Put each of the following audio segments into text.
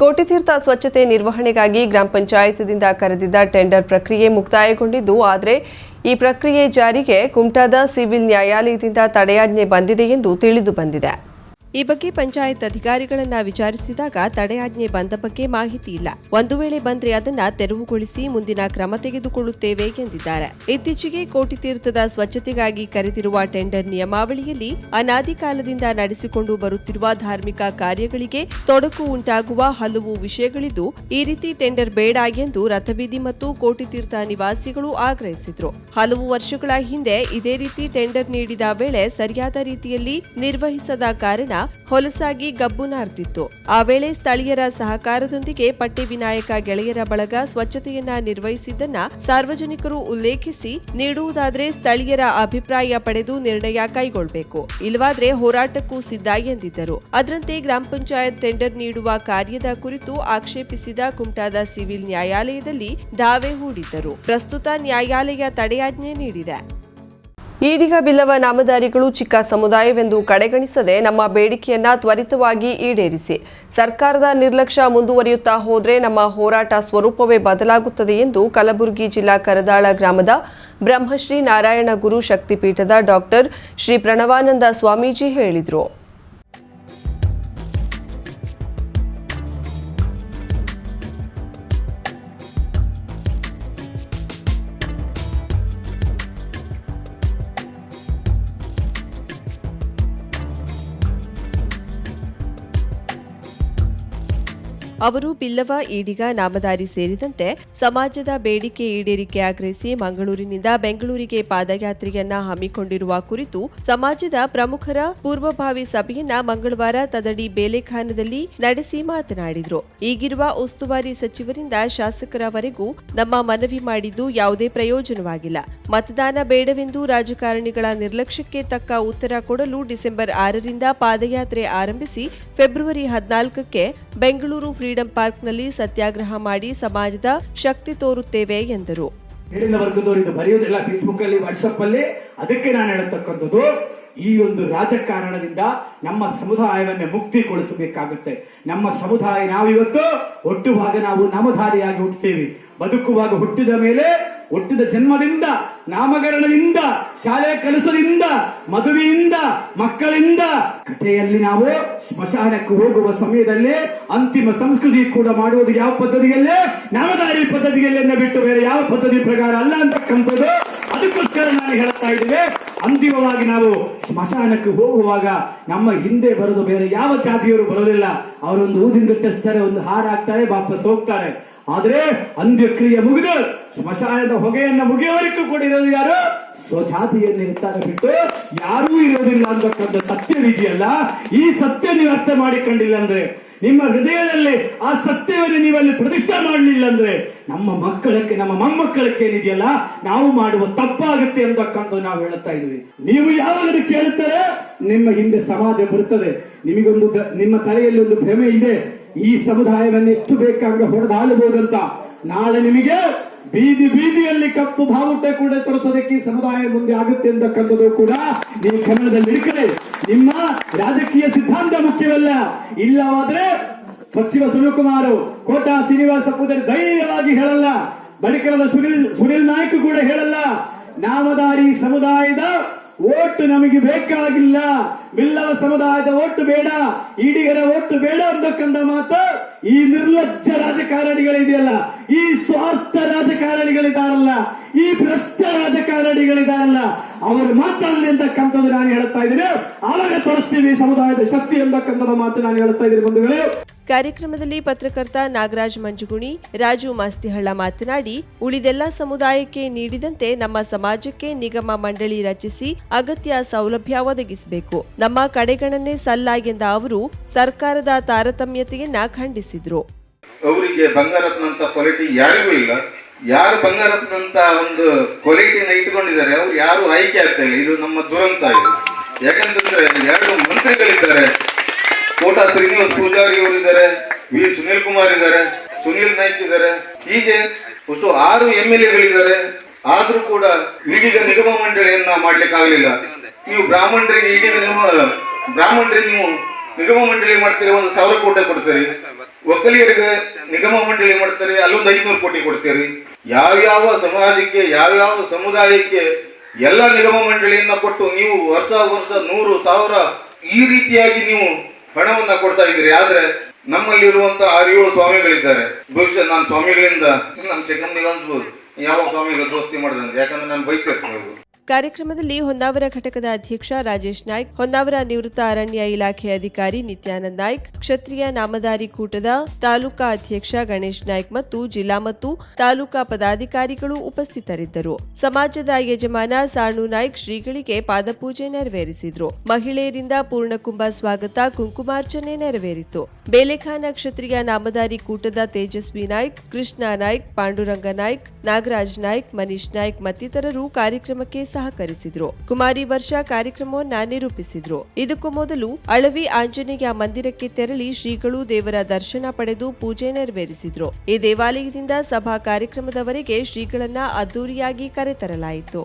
ಕೋಟಿತೀರ್ಥ ಸ್ವಚ್ಛತೆ ನಿರ್ವಹಣೆಗಾಗಿ ಗ್ರಾಮ ಪಂಚಾಯತ್ದಿಂದ ಕರೆದಿದ್ದ ಟೆಂಡರ್ ಪ್ರಕ್ರಿಯೆ ಮುಕ್ತಾಯಗೊಂಡಿದ್ದು, ಆದರೆ ಈ ಪ್ರಕ್ರಿಯೆ ಜಾರಿಗೆ ಕುಮಟಾದ ಸಿವಿಲ್ ನ್ಯಾಯಾಲಯದಿಂದ ತಡೆಯಾಜ್ಞೆ ಬಂದಿದೆ ಎಂದು ತಿಳಿದು ಬಂದಿದೆ. ಈ ಬಗ್ಗೆ ಪಂಚಾಯತ್ ಅಧಿಕಾರಿಗಳನ್ನ ವಿಚಾರಿಸಿದಾಗ ತಡೆಯಾಜ್ಞೆ ಬಂದ ಬಗ್ಗೆ ಮಾಹಿತಿ ಇಲ್ಲ. ಒಂದು ವೇಳೆ ಬಂದ್ರೆ ಅದನ್ನ ತೆರವುಗೊಳಿಸಿ ಮುಂದಿನ ಕ್ರಮ ತೆಗೆದುಕೊಳ್ಳುತ್ತೇವೆ ಎಂದಿದ್ದಾರೆ. ಇತ್ತೀಚೆಗೆ ಕೋಟಿತೀರ್ಥದ ಸ್ವಚ್ಛತೆಗಾಗಿ ಕರೆದಿರುವ ಟೆಂಡರ್ ನಿಯಮಾವಳಿಯಲ್ಲಿ ಅನಾದಿ ಕಾಲದಿಂದ ನಡೆಸಿಕೊಂಡು ಬರುತ್ತಿರುವ ಧಾರ್ಮಿಕ ಕಾರ್ಯಗಳಿಗೆ ತೊಡಕು ಉಂಟಾಗುವ ಹಲವು ವಿಷಯಗಳಿದ್ದು, ಈ ರೀತಿ ಟೆಂಡರ್ ಬೇಡ ಎಂದು ರಥಬೀದಿ ಮತ್ತು ಕೋಟಿತೀರ್ಥ ನಿವಾಸಿಗಳು ಆಗ್ರಹಿಸಿದ್ರು. ಹಲವು ವರ್ಷಗಳ ಹಿಂದೆ ಇದೇ ರೀತಿ ಟೆಂಡರ್ ನೀಡಿದ ವೇಳೆ ಸರಿಯಾದ ರೀತಿಯಲ್ಲಿ ನಿರ್ವಹಿಸದ ಕಾರಣ ಹೊಲಸಾಗಿ ಗಬ್ಬು ನಾರ್ತಿತ್ತು. ಆ ವೇಳೆ ಸ್ಥಳೀಯರ ಸಹಕಾರದೊಂದಿಗೆ ಪಟ್ಟಿ ವಿನಾಯಕ ಗೆಳೆಯರ ಬಳಗ ಸ್ವಚ್ಛತೆಯನ್ನ ನಿರ್ವಹಿಸಿದ್ದನ್ನ ಸಾರ್ವಜನಿಕರು ಉಲ್ಲೇಖಿಸಿ ನೀಡುವುದಾದ್ರೆ ಸ್ಥಳೀಯರ ಅಭಿಪ್ರಾಯ ಪಡೆದು ನಿರ್ಣಯ ಕೈಗೊಳ್ಳಬೇಕು ಇಲ್ಲವಾದ್ರೆ ಹೋರಾಟಕ್ಕೂ ಸಿದ್ಧ ಎಂದಿದ್ದರು. ಅದರಂತೆ ಗ್ರಾಮ ಪಂಚಾಯತ್ ಟೆಂಡರ್ ನೀಡುವ ಕಾರ್ಯದ ಕುರಿತು ಆಕ್ಷೇಪಿಸಿದ ಕುಮಟಾದ ಸಿವಿಲ್ ನ್ಯಾಯಾಲಯದಲ್ಲಿ ದಾವೆ ಹೂಡಿದ್ದರು. ಪ್ರಸ್ತುತ ನ್ಯಾಯಾಲಯ ತಡೆಯಾಜ್ಞೆ ನೀಡಿದೆ. ಈಡಿಗ ಬಿಲ್ಲವ ನಾಮಧಾರಿಗಳು ಚಿಕ್ಕ ಸಮುದಾಯವೆಂದು ಕಡೆಗಣಿಸದೆ ನಮ್ಮ ಬೇಡಿಕೆಯನ್ನ ತ್ವರಿತವಾಗಿ ಈಡೇರಿಸಿ. ಸರ್ಕಾರದ ನಿರ್ಲಕ್ಷ್ಯ ಮುಂದುವರಿಯುತ್ತಾ ಹೋದರೆ ನಮ್ಮ ಹೋರಾಟ ಸ್ವರೂಪವೇ ಬದಲಾಗುತ್ತದೆ ಎಂದು ಕಲಬುರಗಿ ಜಿಲ್ಲಾ ಕರದಾಳ ಗ್ರಾಮದ ಬ್ರಹ್ಮಶ್ರೀ ನಾರಾಯಣ ಗುರು ಶಕ್ತಿಪೀಠದ ಡಾಕ್ಟರ್ ಶ್ರೀ ಪ್ರಣವಾನಂದ ಸ್ವಾಮೀಜಿ ಹೇಳಿದರು. ಅವರು ಬಿಲ್ಲವ, ಈಡಿಗ ನಾಮದಾರಿ ಸೇರಿದಂತೆ ಸಮಾಜದ ಬೇಡಿಕೆ ಈಡೇರಿಕೆ ಆಗ್ರಹಿಸಿ ಮಂಗಳೂರಿನಿಂದ ಬೆಂಗಳೂರಿಗೆ ಪಾದಯಾತ್ರೆಯನ್ನ ಹಮ್ಮಿಕೊಂಡಿರುವ ಕುರಿತು ಸಮಾಜದ ಪ್ರಮುಖರ ಪೂರ್ವಭಾವಿ ಸಭೆಯನ್ನ ಮಂಗಳವಾರ ತದಡಿ ಬೇಲೆಖಾನದಲ್ಲಿ ನಡೆಸಿ ಮಾತನಾಡಿದರು. ಈಗಿರುವ ಉಸ್ತುವಾರಿ ಸಚಿವರಿಂದ ಶಾಸಕರವರೆಗೂ ನಮ್ಮ ಮನವಿ ಮಾಡಿದ್ದು ಯಾವುದೇ ಪ್ರಯೋಜನವಾಗಿಲ್ಲ. ಮತದಾನ ಬೇಡವೆಂದು ರಾಜಕಾರಣಿಗಳ ನಿರ್ಲಕ್ಷ್ಯಕ್ಕೆ ತಕ್ಕ ಉತ್ತರ ಕೊಡಲು ಡಿಸೆಂಬರ್ ಆರರಿಂದ ಪಾದಯಾತ್ರೆ ಆರಂಭಿಸಿ ಫೆಬ್ರವರಿ ಹದಿನಾಲ್ಕಕ್ಕೆ ಬೆಂಗಳೂರು ಫ್ರೀಡಂ ಪಾರ್ಕ್ನಲ್ಲಿ ಸತ್ಯಾಗ್ರಹ ಮಾಡಿ ಸಮಾಜದ ಶಕ್ತಿ ತೋರುತ್ತೇವೆ ಎಂದರು. ಬರೆಯೋದಿಲ್ಲ ಫೇಸ್ಬುಕ್ ಅಲ್ಲಿ ವಾಟ್ಸಪ್ ಅಲ್ಲಿ, ಅದಕ್ಕೆ ನಾನು ಹೇಳತಕ್ಕಂಥದ್ದು, ಈ ಒಂದು ರಾಜಕಾರಣದಿಂದ ನಮ್ಮ ಸಮುದಾಯವನ್ನು ಮುಕ್ತಿಗೊಳಿಸಬೇಕಾಗುತ್ತೆ. ನಮ್ಮ ಸಮುದಾಯ ನಾವಿವತ್ತು ಒಟ್ಟುವಾಗ ನಾವು ನಾಮಧಾರಿಯಾಗಿ ಹುಟ್ಟುತ್ತೇವೆ. ಬದುಕುವಾಗ ಹುಟ್ಟಿದ ಮೇಲೆ ಹುಟ್ಟಿದ ಜನ್ಮದಿಂದ, ನಾಮಕರಣದಿಂದ, ಶಾಲೆ ಕೆಲಸದಿಂದ ಮದುವೆಯಿಂದ, ಮಕ್ಕಳಿಂದ ಕಥೆಯಲ್ಲಿ ನಾವು ಸ್ಮಶಾನಕ್ಕೆ ಹೋಗುವ ಸಮಯದಲ್ಲಿ ಅಂತಿಮ ಸಂಸ್ಕೃತಿ ಕೂಡ ಮಾಡುವುದು ಯಾವ ಪದ್ಧತಿಯಲ್ಲೇ? ನಾಮಧಾರಿ ಪದ್ಧತಿಯಲ್ಲೇ ಬಿಟ್ಟು ಬೇರೆ ಯಾವ ಪದ್ಧತಿ ಪ್ರಕಾರ ಅಲ್ಲ ಅಂತಕ್ಕಂಥದ್ದು. ಅದಕ್ಕೋಸ್ಕರ ನಾನು ಹೇಳ್ತಾ ಇದ್ದೇವೆ ಅಂತಿಮವಾಗಿ ನಾವು ಸ್ಮಶಾನಕ್ಕೆ ಹೋಗುವಾಗ ನಮ್ಮ ಹಿಂದೆ ಬರೋದು ಬೇರೆ ಯಾವ ಜಾತಿಯವರು ಬರೋದಿಲ್ಲ. ಅವರೊಂದು ಊದಿನ ಗಟ್ಟಿಸ್ತಾರೆ, ಒಂದು ಹಾರ ಹಾಕ್ತಾರೆ ವಾಪಸ್ ಹೋಗ್ತಾರೆ. ಆದ್ರೆ ಅಂತ್ಯಕ್ರಿಯೆ ಮುಗಿದು ಸ್ಮಶಾನದ ಹೊಗೆಯನ್ನು ಮುಗಿಯವರೆಗೂ ಕೂಡ ಇರೋದು ಯಾರು? ಸ್ವಜಾತಿಯನ್ನು ಇರ್ತಾರೆ ಬಿಟ್ಟು ಯಾರೂ ಇರೋದಿಲ್ಲ ಅಂತಕ್ಕಂಥ ಸತ್ಯವಿದೆಯಲ್ಲ, ಈ ಸತ್ಯ ನೀವು ಅರ್ಥ ಮಾಡಿಕೊಂಡಿಲ್ಲ ಅಂದ್ರೆ, ನಿಮ್ಮ ಹೃದಯದಲ್ಲಿ ಆ ಸತ್ಯವನ್ನು ನೀವಲ್ಲಿ ಪ್ರತಿಷ್ಠೆ ಮಾಡಲಿಲ್ಲ ಅಂದ್ರೆ, ನಮ್ಮ ಮಕ್ಕಳಕ್ಕೆ, ನಮ್ಮ ಮೊಮ್ಮಕ್ಕಳಕ್ಕೆ ಏನಿದೆಯಲ್ಲ, ನಾವು ಮಾಡುವ ತಪ್ಪಾಗುತ್ತೆ ಅಂತಕ್ಕಂಥ ನಾವು ಹೇಳ್ತಾ ಇದ್ವಿ. ನೀವು ಯಾವಾಗಲೂ ಕೇಳ್ತಾರೆ, ನಿಮ್ಮ ಹಿಂದೆ ಸಮಾಜ ಬರುತ್ತದೆ. ನಿಮಗೊಂದು ನಿಮ್ಮ ತಲೆಯಲ್ಲಿ ಒಂದು ಭ್ರಮೆ ಇದೆ. ಈ ಸಮುದಾಯವನ್ನು ಎಷ್ಟು ಬೇಕಾದ್ರೆ ಹೊಡೆದಾಳಬಹುದಂತ ನಾಳೆ ನಿಮಗೆ ಬೀದಿ ಬೀದಿಯಲ್ಲಿ ಕಪ್ಪು ಬಾವುಟ ಕೂಡ ತೋರಿಸೋದಕ್ಕೆ ಈ ಸಮುದಾಯ ಮುಂದೆ ಆಗುತ್ತೆ ಅಂತಕ್ಕಂಥದ್ದು ಕೂಡ ನೀವು ಕನ್ನಡದಲ್ಲಿ ಇಟ್ಕೊಳ್ಳಿ ನಿಮ್ಮ ರಾಜಕೀಯ ಸಿದ್ಧಾಂತ ಮುಖ್ಯವಲ್ಲ. ಇಲ್ಲವಾದ್ರೆ ಸಚಿವ ಸುನೀಲ್ ಕುಮಾರ್ ಕೋಟಾ ಶ್ರೀನಿವಾಸ ಪೂಜಾರಿ ಧೈರ್ಯವಾಗಿ ಹೇಳಲ್ಲ. ಬಳಿಕರದ ಸುನಿಲ್ ಸುನಿಲ್ ನಾಯ್ಕ ಕೂಡ ಹೇಳಲ್ಲ. ನಾಮಧಾರಿ ಸಮುದಾಯದ ಓಟು ನಮಗೆ ಬೇಕಾಗಿಲ್ಲ. ಬಿಲ್ಲವ ಸಮುದಾಯದ ಓಟು ಬೇಡ. ಈಡಿಗರ ಓಟು ಬೇಡ ಅಂತಕ್ಕಂಥ ಮಾತು ಈ ನಿರ್ಲಜ್ಜ ರಾಜಕಾರಣಿಗಳಿದೆಯಲ್ಲ. ಈ ಸ್ವಾರ್ಥ ರಾಜಕಾರಣಿಗಳಿದಾರಲ್ಲ. ಈ ಭ್ರಷ್ಟ ರಾಜಕಾರಣಿಗಳಿದಾರಲ್ಲ ಅವರು ಮಾತಾಡಲಿ ಅಂತಕ್ಕಂಥದ್ದು ನಾನು ಹೇಳ್ತಾ ಇದ್ದೀನಿ. ಆವಾಗ ತೋರಿಸ್ತೀವಿ ಸಮುದಾಯದ ಶಕ್ತಿ ಎಂಬಕ್ಕಂಥದ್ದು ಮಾತು ನಾನು ಹೇಳ್ತಾ ಇದ್ದೀನಿ ಬಂಧುಗಳು. ಕಾರ್ಯಕ್ರಮದಲ್ಲಿ ಪತ್ರಕರ್ತ ನಾಗರಾಜ್ ಮಂಜುಗುಣಿ ರಾಜು ಮಾಸ್ತಿಹಳ್ಳ ಮಾತನಾಡಿ ಉಳಿದೆಲ್ಲ ಸಮುದಾಯಕ್ಕೆ ನೀಡಿದಂತೆ ನಮ್ಮ ಸಮಾಜಕ್ಕೆ ನಿಗಮ ಮಂಡಳಿ ರಚಿಸಿ ಅಗತ್ಯ ಸೌಲಭ್ಯ ಒದಗಿಸಬೇಕು. ನಮ್ಮ ಕಡೆಗಣನೆ ಸಲ್ಲ ಎಂದ ಅವರು ಸರ್ಕಾರದ ತಾರತಮ್ಯತೆಯನ್ನ ಖಂಡಿಸಿದ್ರು. ಅವರಿಗೆ ಬಂಗಾರಪ್ಪನ ಅಂತ ಕ್ವಾಲಿಟಿ ಯಾರಿಗೂ ಇಲ್ಲ. ಯಾರು ಬಂಗಾರಪ್ಪನಂತ ಒಂದು ಕ್ವಾಲಿಟಿನ ಇಟ್ಕೊಂಡಿದ್ದಾರೆ ಅವ್ರು ಯಾರು ಆಯ್ಕೆ ಆಗ್ತಾ ಇದು ನಮ್ಮ ದುರಂತ ಇದು. ಯಾಕಂತಂದ್ರೆ ಎರಡು ಮಂತ್ರಿಗಳಿದ್ದಾರೆ. ಕೋಟಾ ಶ್ರೀನಿವಾಸ್ ಪೂಜಾರಿ ಅವರು ಇದ್ದಾರೆ, ವಿ ಸುನಿಲ್ ಕುಮಾರ್ ಇದ್ದಾರೆ, ಸುನಿಲ್ ನಾಯ್ಕ್ ಇದ್ದಾರೆ. ಹೀಗೆ ಅಷ್ಟು ಆರು ಎಂ ಎಲ್ ಎಗಳಿದ್ದಾರೆ. ಆದ್ರೂ ಕೂಡ ಈಡಿಗ ನಿಗಮ ಮಂಡಳಿಯನ್ನ ಮಾಡ್ಲಿಕ್ಕೆ ಆಗ್ಲಿಲ್ಲ. ನೀವು ಬ್ರಾಹ್ಮಣರಿಗೆ ಈಡಿಗ ನಿಗಮ, ಬ್ರಾಹ್ಮಣರಿಗೆ ನೀವು ನಿಗಮ ಮಂಡಳಿ ಮಾಡ್ತೀರಿ ಒಂದು ಸಾವಿರ ಕೋಟಿ ಕೊಡ್ತೀರಿ. ಒಕ್ಕಲಿಗರಿಗೆ ನಿಗಮ ಮಂಡಳಿ ಮಾಡ್ತಾರೆ, ಅಲ್ಲೊಂದು ಐನೂರು ಕೋಟಿ ಕೊಡ್ತೀರಿ. ಯಾವ್ಯಾವ ಸಮಾಜಕ್ಕೆ ಯಾವ್ಯಾವ ಸಮುದಾಯಕ್ಕೆ ಎಲ್ಲ ನಿಗಮ ಮಂಡಳಿಯನ್ನ ಕೊಟ್ಟು ನೀವು ವರ್ಷ ವರ್ಷ ನೂರು ಸಾವಿರ ಈ ರೀತಿಯಾಗಿ ನೀವು ಹಣವನ್ನ ಕೊಡ್ತಾ ಇದ್ದೀರಿ. ಆದ್ರೆ ನಮ್ಮಲ್ಲಿರುವಂತ ಆರೇಳು ಸ್ವಾಮಿಗಳಿದ್ದಾರೆ. ಬಹುಶಃ ನಾನು ಸ್ವಾಮಿಗಳಿಂದ ನಮ್ಮ ಚೆಕ್ಕಮ್ನಿಗೆ ಅನ್ಸ್ಬೋದು. ಯಾವ ಸ್ವಾಮಿಗಳು ದೋಸ್ತಿ ಮಾಡಿದ್ರೆ ಯಾಕಂದ್ರೆ ನಾನು ಬೈತಿರ್ತೀನಿ ಅವ್ರು. ಕಾರ್ಯಕ್ರಮದಲ್ಲಿ ಹೊನ್ನಾವರ ಘಟಕದ ಅಧ್ಯಕ್ಷ ರಾಜೇಶ್ ನಾಯ್ಕ್, ಹೊನ್ನಾವರ ನಿವೃತ್ತ ಅರಣ್ಯ ಇಲಾಖೆ ಅಧಿಕಾರಿ ನಿತ್ಯಾನಂದ ನಾಯ್ಕ್, ಕ್ಷತ್ರಿಯ ನಾಮಧಾರಿ ಕೂಟದ ತಾಲೂಕಾ ಅಧ್ಯಕ್ಷ ಗಣೇಶ್ ನಾಯ್ಕ್ ಮತ್ತು ಜಿಲ್ಲಾ ಮತ್ತು ತಾಲೂಕಾ ಪದಾಧಿಕಾರಿಗಳು ಉಪಸ್ಥಿತರಿದ್ದರು. ಸಮಾಜದ ಯಜಮಾನ ಸಾಣು ನಾಯ್ಕ್ ಶ್ರೀಗಳಿಗೆ ಪಾದಪೂಜೆ ನೆರವೇರಿಸಿದ್ರು. ಮಹಿಳೆಯರಿಂದ ಪೂರ್ಣಕುಂಭ ಸ್ವಾಗತ, ಕುಂಕುಮಾರ್ಚನೆ ನೆರವೇರಿತು. ಬೇಲೆಖಾನ ಕ್ಷತ್ರಿಯ ನಾಮಧಾರಿ ಕೂಟದ ತೇಜಸ್ವಿ ನಾಯ್ಕ್, ಕೃಷ್ಣ ನಾಯ್ಕ್, ಪಾಂಡುರಂಗ ನಾಯ್ಕ್, ನಾಗರಾಜ್ ನಾಯ್ಕ್, ಮನೀಶ್ ನಾಯ್ಕ್ ಮತ್ತಿತರರು ಕಾರ್ಯಕ್ರಮಕ್ಕೆ ಸಹಕರಿಸಿದ್ರು. ಕುಮಾರಿ ವರ್ಷ ಕಾರ್ಯಕ್ರಮವನ್ನ ನಿರೂಪಿಸಿದ್ರು ಇದಕ್ಕೂ ಮೊದಲು ಅಳವಿ ಆಂಜನೇಯ ಮಂದಿರಕ್ಕೆ ತೆರಳಿ ಶ್ರೀಗಳು ದೇವರ ದರ್ಶನ ಪಡೆದು ಪೂಜೆ ನೆರವೇರಿಸಿದ್ರು. ಈ ದೇವಾಲಯದಿಂದ ಸಭಾ ಕಾರ್ಯಕ್ರಮದವರೆಗೆ ಶ್ರೀಗಳನ್ನ ಅದ್ದೂರಿಯಾಗಿ ಕರೆತರಲಾಯಿತು.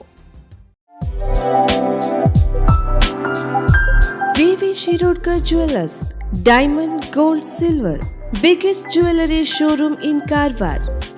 V V Shirodkar jewellers diamond, gold, silver, biggest jewellery showroom in Karwar.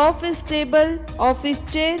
Office table office chair